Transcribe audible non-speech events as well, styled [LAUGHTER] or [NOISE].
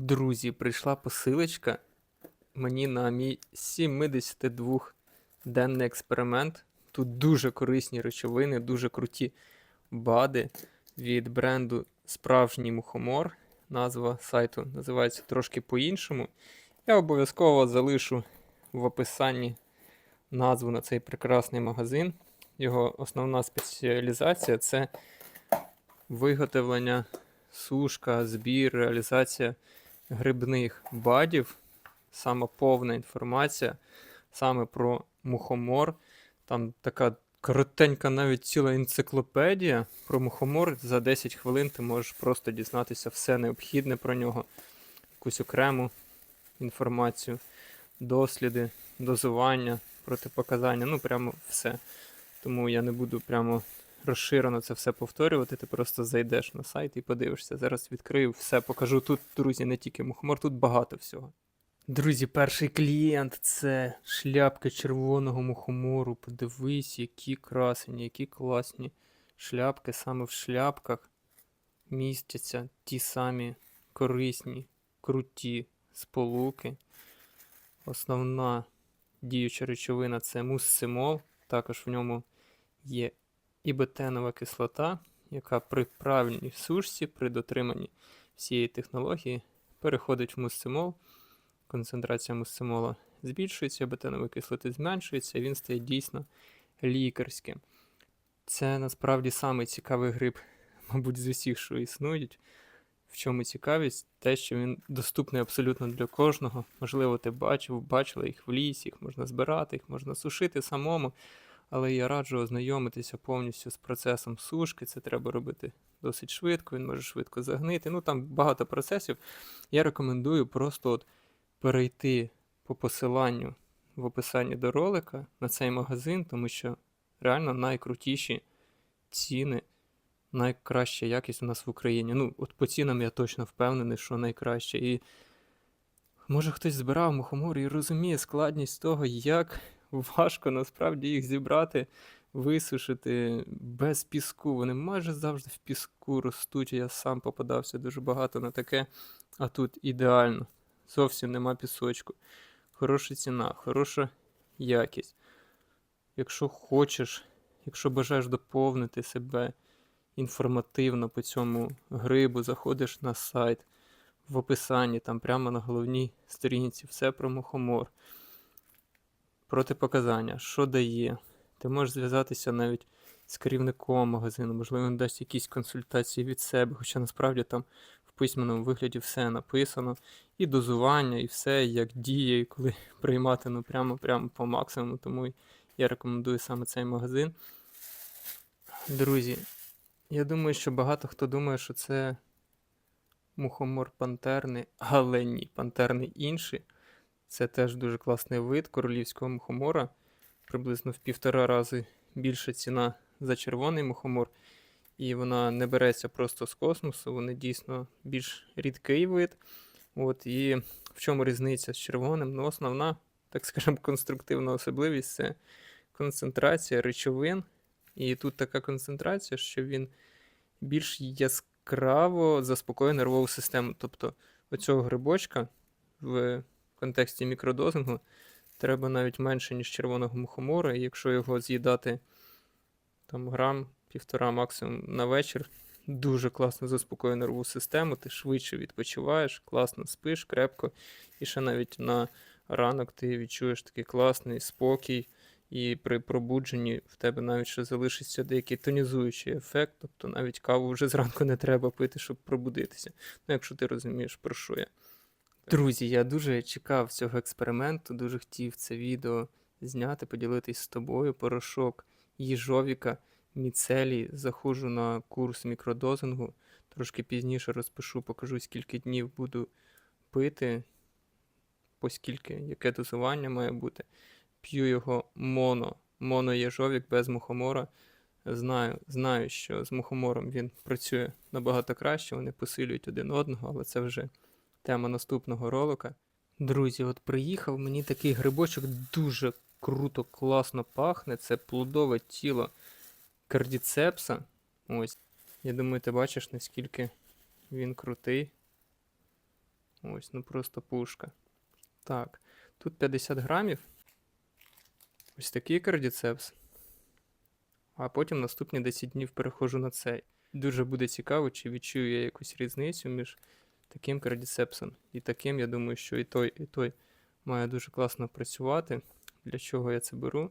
Друзі, прийшла посилочка мені на мій 72-денний експеримент. Тут дуже корисні речовини, дуже круті БАДи від бренду Справжній мухомор. Назва сайту називається трошки по-іншому. Я обов'язково залишу в описанні назву на цей прекрасний магазин. Його основна спеціалізація це виготовлення, сушка, збір, реалізація грибних бадів. Саме повна інформація саме про мухомор. Там така коротенька навіть ціла енциклопедія про мухомор. За 10 хвилин ти можеш просто дізнатися все необхідне про нього, якусь окрему інформацію, досліди, дозування, протипоказання, ну прямо все. Тому я не буду прямо розширено це все повторювати. Ти просто зайдеш на сайт і подивишся. Зараз відкрию все, покажу тут, друзі, не тільки мухомор, тут багато всього. Друзі, перший клієнт це шляпки червоного мухомору. Подивись, які красені, які класні шляпки. Саме в шляпках містяться ті самі корисні, круті сполуки. Основна діюча речовина це муссимол. Також в ньому є ібетенова кислота, яка при правильній сушці, при дотриманні всієї технології переходить в муссимол. Концентрація муссимола збільшується, ібетенової кислоти зменшується, і він стає дійсно лікарським. Це насправді самий цікавий гриб, мабуть, з усіх, що існують. В чому цікавість? Те, що він доступний абсолютно для кожного. Можливо, ти бачив, бачила їх в лісі, їх можна збирати, їх можна сушити самому. Але я раджу ознайомитися повністю з процесом сушки. Це треба робити досить швидко, він може швидко загнити. Ну там багато процесів. Я рекомендую просто от перейти по посиланню в описанні до ролика на цей магазин, тому що реально найкрутіші ціни, найкраща якість у нас в Україні. Ну, от по цінам я точно впевнений, що найкраще. І може хтось збирав мухомор і розуміє складність того, як важко насправді їх зібрати, висушити без піску. Вони майже завжди в піску ростуть. Я сам попадався дуже багато на таке, а тут ідеально. Зовсім нема пісочку. Хороша ціна, хороша якість. Якщо хочеш, якщо бажаєш доповнити себе інформативно по цьому грибу, заходиш на сайт в описанні, там прямо на головній сторінці, все про мухомор протипоказання, що дає. Ти можеш зв'язатися навіть з керівником магазину, можливо, він дасть якісь консультації від себе, хоча насправді там в письменному вигляді все написано. І дозування, і все, як діє, і коли [LAUGHS] приймати ну, прямо, прямо по максимуму. Тому я рекомендую саме цей магазин. Друзі, я думаю, що багато хто думає, що це мухомор пантерний, але ні, пантерний інший. Це теж дуже класний вид королівського мухомора. Приблизно в півтора рази більша ціна за червоний мухомор. І вона не береться просто з космосу, вони дійсно більш рідкий вид. От, І в чому різниця з червоним? Ну, основна, так скажемо, [LAUGHS] конструктивна особливість це концентрація речовин. І тут така концентрація, що він більш яскраво заспокоює нервову систему. Тобто оцього грибочка в контексті мікродозингу треба навіть менше, ніж червоного мухомора, і якщо його з'їдати там грам, півтора максимум на вечір, дуже класно заспокоює нервову систему, ти швидше відпочиваєш, класно спиш, крепко, і ще навіть на ранок ти відчуєш такий класний спокій. І при пробудженні в тебе навіть ще залишиться деякий тонізуючий ефект, тобто навіть каву вже зранку не треба пити, щоб пробудитися. Ну, якщо ти розумієш, про що я. Друзі, я дуже чекав цього експерименту, дуже хотів це відео зняти, поділитись з тобою. Порошок їжовіка, міцелій. Заходжу на курс мікродозингу. Трошки пізніше розпишу, покажу, скільки днів буду пити, поскільки, яке дозування має бути. П'ю його моно, моноєжовік без мухомора. Знаю, знаю, що з мухомором він працює набагато краще, вони посилюють один одного, але це вже тема наступного ролика. Друзі, от приїхав мені такий грибочок дуже круто, класно пахне. Це плодове тіло кардіцепса. Ось. Я думаю, ти бачиш, наскільки він крутий. Ось, ну просто пушка. Так, тут 50 грамів. Ось такий кардіцепс. А потім наступні 10 днів переходжу на цей. Дуже буде цікаво, чи відчую я якусь різницю між таким кардіцепсом і таким. Я думаю, що і той, і той має дуже класно працювати. Для чого я це беру?